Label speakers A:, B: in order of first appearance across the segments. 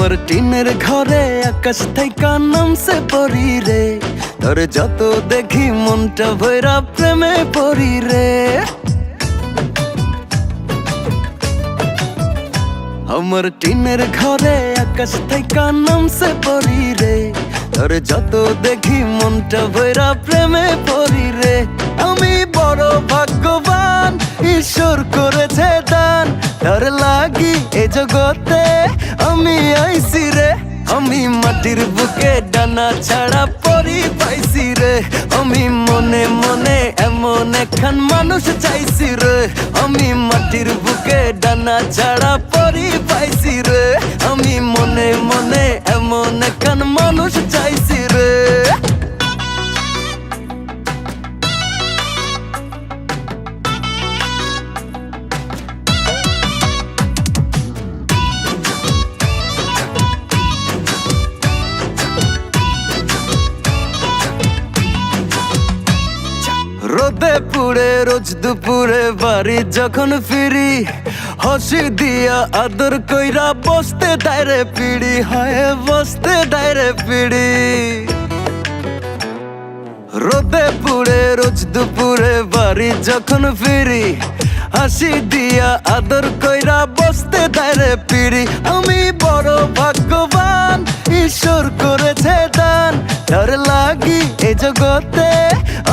A: আমার টিনের ঘরে আকাশ থেকে নামছে পরি রে। তোর যত দেখি মনটা ভৈরা প্রেমে পড়ি রে। আমার টিনের ঘরে আকাশ থেকে নামছে পরি রে। তোর যত দেখি মনটা ভৈরা প্রেমে পড়ি রে। আমি বড় ভাগ্যবান, ঈশ্বর করেছে তার লাগি এ জগতে আমি আইসি রে আমি মাটির বুকে ডানা ছাড়া পরি পাইছি রে আমি মনে মনে এমন একখান মানুষ চাইছি রে রোদে পুড়ে, রোজ দুপুরে বাড়ি যখন ফিরি, হসি দিয়া আদর কইরা বসতে ডাইরে পিড়ি, হয় বসতে ডাইরে পিড়ি। রোদে পুড়ে, রোজ দুপুরে বাড়ি যখন ফিরি, হাসি দিয়া আদর কইরা বসতে দাঁড়ে পিড়ি। আমি বড় ভাগ্যবান, ঈশ্বর করেছে দান, তার লাগি এ জগতে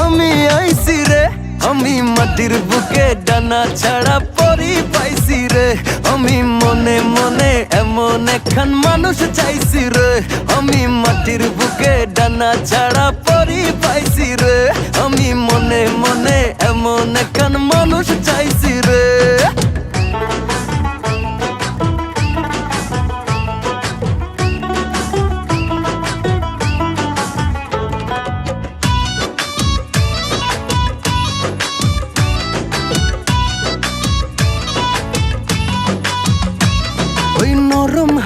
A: আমি আইসি রে, আমি মাটির বুকে ডানা ছাড়া পরি পাইছি রে। আমি মনে মনে এমন একখান মানুষ চাইছি রে। আমি মাটির বুকে ডানা ছাড়া পরি পাইছি রে। আমি মনে মনে এমন একখান মানুষ চাইছি রে।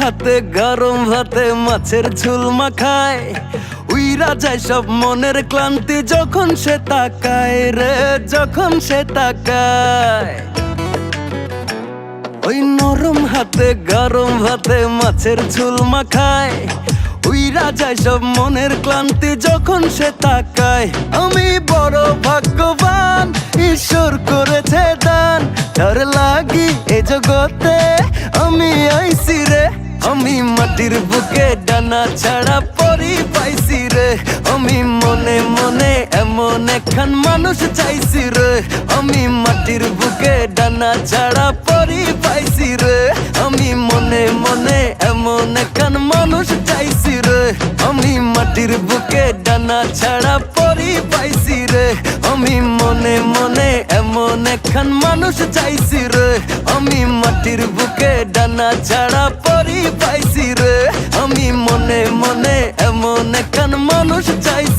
A: হাতে গরম ভাতে মাছের ঝুল মাখায়। উইরা যায় সব মনের ক্লান্তি যখন সে তাকায় রে, যখন সে তাকায়। ওই নরম হাতে, গরম ভাতে মাছের ঝুল মাখায়। উইরা যায় সব মনের ক্লান্তি যখন সে তাকায়। আমি বড় ভাগ্যবান, ঈশ্বর করেছে দান। তার লাগি এ জগতে আমি আইছি রে। আমি মাটির বুকে ডানা ছাড়া পরি পাইছি রে। আমি মনে মনে এমন একখান মানুষ চাইছি রে। আমি মাটির বুকে ডানা ছাড়া পরি পাইছি রে। আমি মনে মনে এমন একখান মানুষ চাইছি রে। আমি মাটির বুকে ডানা ছাড়া পরি পাইছি রে। আমি মনে মনে এমন একখান মানুষ চাইছি রে। আমি মাটির বুকে ডানা ছাড়া পাইছি রে। আমি মনে মনে এমন একখান মানুষ চাইছি।